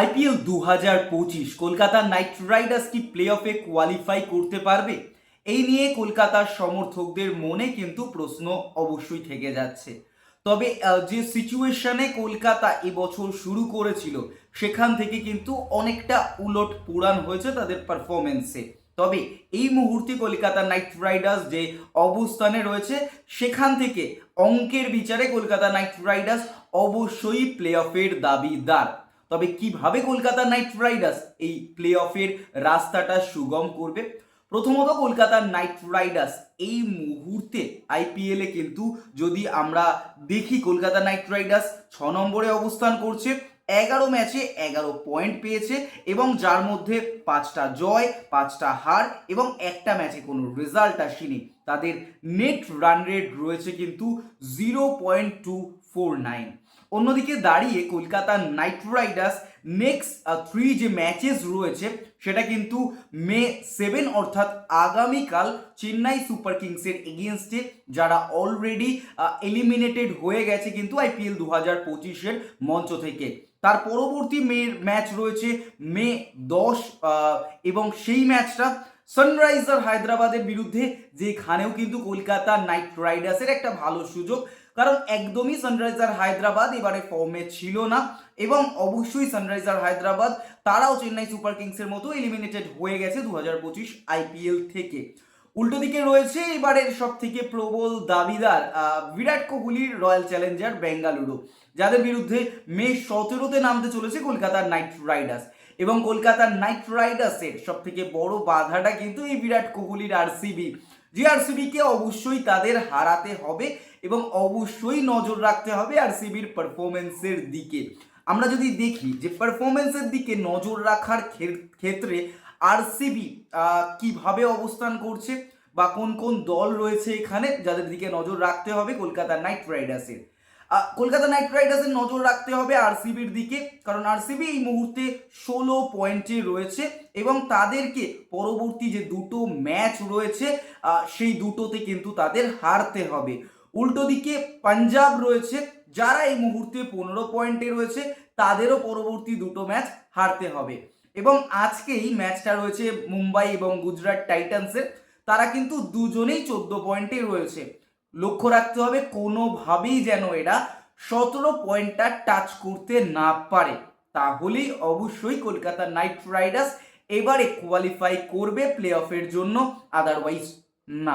IPL দু হাজার পঁচিশ, কলকাতা নাইট রাইডার্স কি প্লে অফে কোয়ালিফাই করতে পারবে? এই নিয়ে কলকাতার সমর্থকদের মনে কিন্তু প্রশ্ন অবশ্যই থেকে যাচ্ছে। তবে যে সিচুয়েশনে কলকাতা এবছর শুরু করেছিল, সেখান থেকে কিন্তু অনেকটা উলট পুরাণ হয়েছে তাদের পারফরমেন্সে তবে, এই মুহূর্তে কলকাতা নাইট রাইডার্স যে অবস্থানে রয়েছে, সেখান থেকে অঙ্কের বিচারে কলকাতা নাইট রাইডার্স অবশ্যই প্লে অফের দাবিদার। তবে কীভাবে কলকাতা নাইট রাইডার্স এই প্লে অফের রাস্তাটা সুগম করবে? প্রথমত কলকাতা নাইট রাইডার্স এই মুহূর্তে আইপিএলে কিন্তু যদি আমরা দেখি, কলকাতা নাইট রাইডার্স ছ নম্বরে অবস্থান করছে, এগারো ম্যাচে এগারো পয়েন্ট পেয়েছে এবং যার মধ্যে পাঁচটা জয়, পাঁচটা হার এবং একটা ম্যাচে কোনো রেজাল্ট আসেনি। তাদের নেট রান রেট রয়েছে কিন্তু zero point two four nine. অন্যদিকে দাঁড়িয়ে Kolkata Knight Riders next three যে ম্যাচেস রয়েছে, সেটা কিন্তু মে সেভেন অর্থাৎ আগামীকাল চেন্নাই সুপার কিংসের এগেনস্টে যারা অলরেডি এলিমিনেটেড হয়ে গেছে কিন্তু আইপিএল দু হাজার পঁচিশের মঞ্চ থেকে। তার পরবর্তী মে ম্যাচ রয়েছে মে দশ এবং সেই ম্যাচটা সানরাইজার হায়দ্রাবাদের বিরুদ্ধে, যেখানেও কিন্তু কলকাতা নাইট রাইডার্সের একটা ভালো সুযোগ কারণ একদমই সানরাইজার হায়দ্রাবাদ এবারে ফর্মে ছিল না এবং অবশ্যই সানরাইজার হায়দ্রাবাদ তারাও চেন্নাই সুপার কিংসের মতো এলিমিনেটেড হয়ে গেছে দু হাজার পঁচিশ আইপিএল থেকে। উল্টো দিকে রয়েছে এবারের সব থেকে প্রবল দাবিদার বিরাট কোহলির রয়্যাল চ্যালেঞ্জার বেঙ্গালুরু, যাদের বিরুদ্ধে মে সতেরোতে নামতে চলেছে কলকাতার নাইট রাইডার্স। এবং কলকাতার নাইট রাইডার্সের সব থেকে বড় বাধাটা কিন্তু এই বিরাট কোহলির আরসিবি যে আরসিবিকে অবশ্যই তাদের হারাতে হবে এবং অবশ্যই নজর রাখতে হবে আরসিবির পারফরমেন্সের দিকে। আমরা যদি দেখি যে পারফরমেন্সের দিকে নজর রাখার ক্ষে- ক্ষেত্রে আরসিবি কীভাবে অবস্থান করছে বা কোন কোন দল রয়েছে এখানে যাদের দিকে নজর রাখতে হবে কলকাতা নাইট রাইডার্সের। কলকাতা নাইট রাইডার্সের নজর রাখতে হবে আরসিবির দিকে কারণ আরসিবি এই মুহূর্তে ষোলো পয়েন্টে রয়েছে এবং তাদেরকে পরবর্তী যে দুটো ম্যাচ রয়েছে সেই দুটোতে কিন্তু তাদের হারতে হবে। উল্টো দিকে পাঞ্জাব রয়েছে, যারা এই মুহূর্তে পনেরো পয়েন্টে রয়েছে, তাদেরও পরবর্তী দুটো ম্যাচ হারতে হবে। এবং আজকেই ম্যাচটা রয়েছে মুম্বাই এবং গুজরাট টাইটান্সের তারা কিন্তু দুজনেই চোদ্দ পয়েন্টে রয়েছে। লক্ষ্য রাখতে হবে, কোনোভাবেই যেন এরা সতেরো পয়েন্টটা টাচ করতে না পারে। তাহলেই অবশ্যই কলকাতা নাইট রাইডার্স এবারে কোয়ালিফাই করবে প্লে অফের জন্য আদারওয়াইজ না।